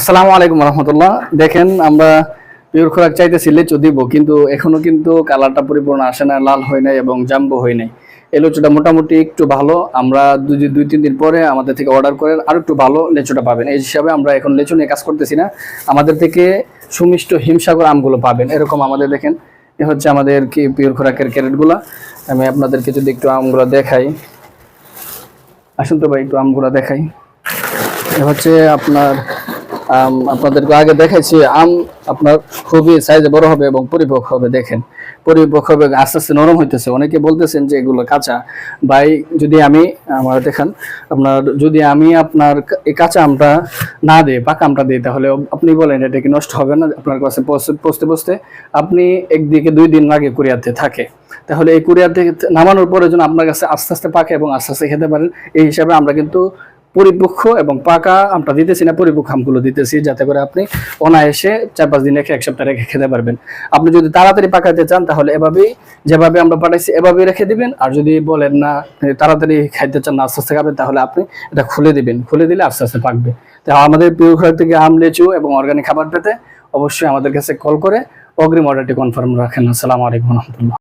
আসসালামু আলাইকুম রহমতুল্লাহ। দেখেন, আমরা পিওর খোরাক চাইতেছি, লেচু দিব, কিন্তু এখনও কিন্তু কালারটা পরিপূর্ণ আসে না, লাল হয় নাই এবং জাম্বো হয় নাই। এই লেচুটা মোটামুটি একটু ভালো, আমরা দুই দুই, তিন দিন পরে আমাদের থেকে অর্ডার করেন আরও একটু ভালো লেচুটা পাবেন। এই হিসাবে আমরা এখন লেচু নিয়ে কাজ করতেছি না, আমাদের থেকে সুমিষ্ট হিমসাগর আমগুলো পাবেন। এরকম আমাদের দেখেন, এ হচ্ছে আমাদের কি পিওর খোরাকের ক্যারেটগুলো। আমি আপনাদেরকে যদি একটু আমগুলো দেখাই। আসুন তো ভাই, একটু আমগুলো দেখাই। এ হচ্ছে আপনার আম, আপনাদেরকে আগে দেখাইছি, আম আপনার খুবই সাইজে বড় হবে এবং পরিপক্ক হবে, দেখেন। পরিপক্ক হবে, আস্তে আস্তে নরম হইতেছে। অনেকে বলতেছেন যে এগুলো কাঁচা। ভাই, যদি আমি, আমার দেখেন, আপনার, যদি আমি আপনার এই কাঁচা আমটা না দিই, পাকা আমটা দিই, তাহলে আপনি বলেন এটা কি নষ্ট হবে না? আপনার কাছে পৌঁছতে পৌঁছতে আপনি একদিকে দুই দিন লাগে কুরিয়াতে থাকে। তাহলে এই কুরিয়ার থেকে নামানোর পরে যেন আপনার কাছে আস্তে আস্তে পাকে এবং আস্তে আস্তে খেতে পারেন, এই হিসাবে আমরা কিন্তু পরিপক্ষ এবং পাকা আমটা দিতেছি না পরিপক্ষ আমগুলো দিতেছি যাতে করে আপনি অনায়াসে চার পাঁচ দিন রেখে এক সপ্তাহ রেখে খেতে পারবেন। আপনি যদি তাড়াতাড়ি পাকাতে চান, তাহলে এভাবেই, যেভাবে আমরা পাঠাইছি এভাবেই রেখে দিবেন। আর যদি বলেন না তাড়াতাড়ি খাইতে চান, না আস্তে আস্তে খাবেন, তাহলে আপনি এটা খুলে দিবেন। খুলে দিলে আস্তে আস্তে পাকবে। তো আমাদের প্রিয় ঘর থেকে আম, লেচু এবং অর্গানিক খাবার পেতে অবশ্যই আমাদের কাছে কল করে অগ্রিম অর্ডারটি কনফার্ম রাখেন। আসসালামু আলাইকুম রহমতুল্লাহ।